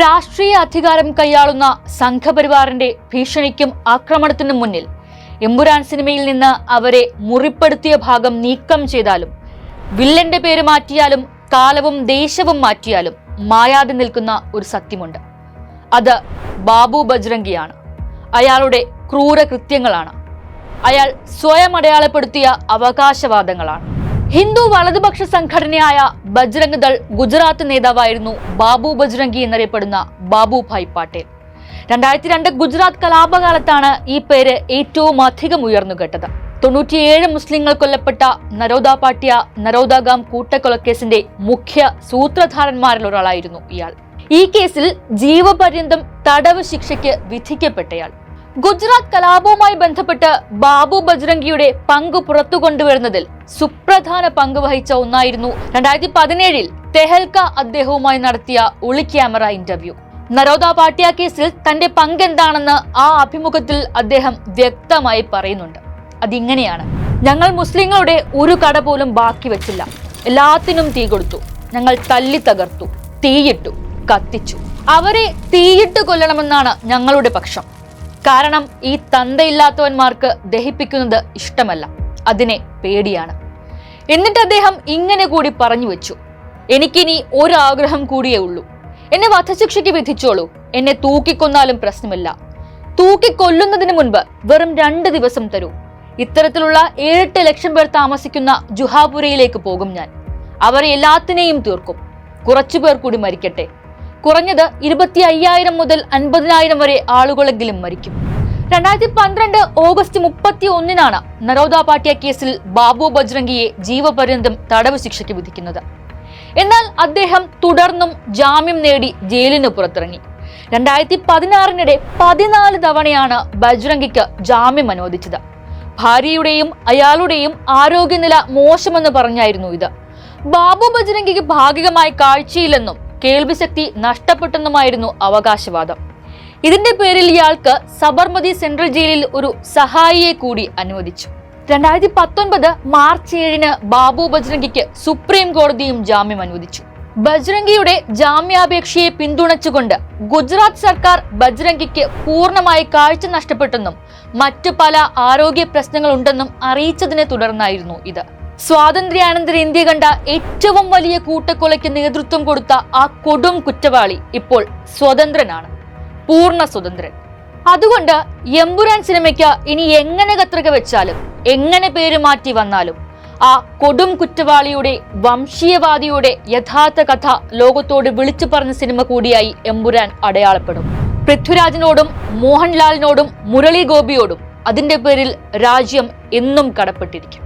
രാഷ്ട്രീയ അധികാരം കൈയാളുന്ന സംഘപരിവാറിന്റെ ഭീഷണിക്കും ആക്രമണത്തിനും മുന്നിൽ എമ്പുരാൻ സിനിമയിൽ നിന്ന് അവരെ മുറിപ്പെടുത്തിയ ഭാഗം നീക്കം ചെയ്താലും വില്ലന്റെ പേര് മാറ്റിയാലും കാലവും ദേശവും മാറ്റിയാലും മായാതെ നിൽക്കുന്ന ഒരു സത്യമുണ്ട്. അത് ബാബു ബജ്രംഗിയാണ്. അയാളുടെ ക്രൂര കൃത്യങ്ങളാണ് അയാൾ സ്വയം അടയാളപ്പെടുത്തിയ അവകാശവാദങ്ങളാണ്. ഹിന്ദു വലതുപക്ഷ സംഘടനയായ ബജ്രംഗ് ദൾ ഗുജറാത്ത് നേതാവായിരുന്നു ബാബു ബജ്രംഗി എന്നറിയപ്പെടുന്ന ബാബു ഭായ് പാട്ടേൽ. രണ്ടായിരത്തി രണ്ട് ഗുജറാത്ത് കലാപകാലത്താണ് ഈ പേര് ഏറ്റവും അധികം ഉയർന്നു കേട്ടത്. തൊണ്ണൂറ്റിയേഴ് മുസ്ലിങ്ങൾ കൊല്ലപ്പെട്ട നരോദ പാട്യ നരോദാഗാം കൂട്ടക്കൊലക്കേസിന്റെ മുഖ്യ സൂത്രധാരന്മാരിൽ ഒരാളായിരുന്നു ഇയാൾ. ഈ കേസിൽ ജീവപര്യന്തം തടവ് ശിക്ഷയ്ക്ക് വിധിക്കപ്പെട്ടയാൾ. ഗുജറാത്ത് കലാപവുമായി ബന്ധപ്പെട്ട് ബാബു ബജ്രംഗിയുടെ പങ്ക് പുറത്തു കൊണ്ടുവരുന്നതിൽ സുപ്രധാന പങ്ക് വഹിച്ച ഒന്നായിരുന്നു രണ്ടായിരത്തി പതിനേഴിൽ തെഹൽക്ക അദ്ദേഹവുമായി നടത്തിയ ഒളി ക്യാമറ ഇന്റർവ്യൂ. നരോദ പാട്യ കേസിൽ തന്റെ പങ്ക് എന്താണെന്ന് ആ അഭിമുഖത്തിൽ അദ്ദേഹം വ്യക്തമായി പറയുന്നുണ്ട്. അതിങ്ങനെയാണ്. ഞങ്ങൾ മുസ്ലിങ്ങളുടെ ഒരു കട പോലും ബാക്കി വെച്ചില്ല. എല്ലാത്തിനും തീ കൊടുത്തു. ഞങ്ങൾ തല്ലി തകർത്തു. തീയിട്ടു കത്തിച്ചു. അവരെ തീയിട്ട് കൊല്ലണമെന്നാണ് ഞങ്ങളുടെ പക്ഷം. കാരണം ഈ തന്തയില്ലാത്തവന്മാർക്ക് ദഹിപ്പിക്കുന്നത് ഇഷ്ടമല്ല. അതിനെ പേടിയാണ്. എന്നിട്ട് അദ്ദേഹം ഇങ്ങനെ കൂടി പറഞ്ഞു വെച്ചു. എനിക്കിനി ഒരാഗ്രഹം കൂടിയേ ഉള്ളൂ. എന്നെ വധശിക്ഷയ്ക്ക് വിധിച്ചോളൂ. എന്നെ തൂക്കിക്കൊന്നാലും പ്രശ്നമില്ല. തൂക്കിക്കൊല്ലുന്നതിന് മുൻപ് വെറും രണ്ട് ദിവസം തരൂ. ഇത്തരത്തിലുള്ള ഏഴെട്ട് ലക്ഷം പേർ താമസിക്കുന്ന ജുഹാപുരയിലേക്ക് പോകും ഞാൻ. അവർ എല്ലാത്തിനെയും തീർക്കും. കുറച്ചു പേർ കൂടി മരിക്കട്ടെ. കുറഞ്ഞത് ഇരുപത്തി അയ്യായിരം മുതൽ അൻപതിനായിരം വരെ ആളുകളെങ്കിലും മരിക്കും. രണ്ടായിരത്തി പന്ത്രണ്ട് ഓഗസ്റ്റ് മുപ്പത്തി ഒന്നിനാണ് നരോദ പാട്യ കേസിൽ ബാബു ബജ്രംഗിയെ ജീവപര്യന്തം തടവ് ശിക്ഷയ്ക്ക് വിധിക്കുന്നത്. എന്നാൽ അദ്ദേഹം തുടർന്നും ജാമ്യം നേടി ജയിലിന് പുറത്തിറങ്ങി. രണ്ടായിരത്തി പതിനാറിനിടെ പതിനാല് തവണയാണ് ബജ്രംഗിക്ക് ജാമ്യം അനുവദിച്ചത്. ഭാര്യയുടെയും അയാളുടെയും ആരോഗ്യനില മോശമെന്ന് പറഞ്ഞായിരുന്നു ഇത്. ബാബു ബജ്രംഗിക്ക് ഭാഗികമായി കാഴ്ചയില്ലെന്നും കേൾവിശക്തി നഷ്ടപ്പെട്ടെന്നുമായിരുന്നു അവകാശവാദം. ഇതിന്റെ പേരിൽ ഇയാൾക്ക് സബർമതി സെൻട്രൽ ജയിലിൽ ഒരു സഹായിയെ കൂടി അനുവദിച്ചു. രണ്ടായിരത്തി പത്തൊൻപത് മാർച്ച് ഏഴിന് ബാബു ബജ്രംഗിക്ക് സുപ്രീം കോടതിയും ജാമ്യം അനുവദിച്ചു. ബജ്രംഗിയുടെ ജാമ്യാപേക്ഷയെ പിന്തുണച്ചുകൊണ്ട് ഗുജറാത്ത് സർക്കാർ ബജ്രംഗിക്ക് പൂർണമായി കാഴ്ച നഷ്ടപ്പെട്ടെന്നും മറ്റു പല ആരോഗ്യ പ്രശ്നങ്ങളുണ്ടെന്നും അറിയിച്ചതിനെ തുടർന്നായിരുന്നു ഇത്. സ്വാതന്ത്ര്യാനന്തര ഇന്ത്യ കണ്ട ഏറ്റവും വലിയ കൂട്ടക്കൊലയ്ക്ക് നേതൃത്വം കൊടുത്ത ആ കൊടും കുറ്റവാളി ഇപ്പോൾ സ്വതന്ത്രനാണ്. പൂർണ സ്വതന്ത്രൻ. അതുകൊണ്ട് എമ്പുരാൻ സിനിമയ്ക്ക് ഇനി എങ്ങനെ കത്രിക വെച്ചാലും എങ്ങനെ പേര് മാറ്റി വന്നാലും ആ കൊടും കുറ്റവാളിയുടെ വംശീയവാദിയുടെ യഥാർത്ഥ കഥ ലോകത്തോട് വിളിച്ചു പറഞ്ഞ സിനിമ കൂടിയായി എമ്പുരാൻ അടയാളപ്പെടും. പൃഥ്വിരാജിനോടും മോഹൻലാലിനോടും മുരളി ഗോപിയോടും അതിന്റെ പേരിൽ രാജ്യം എന്നും കടപ്പെട്ടിരിക്കും.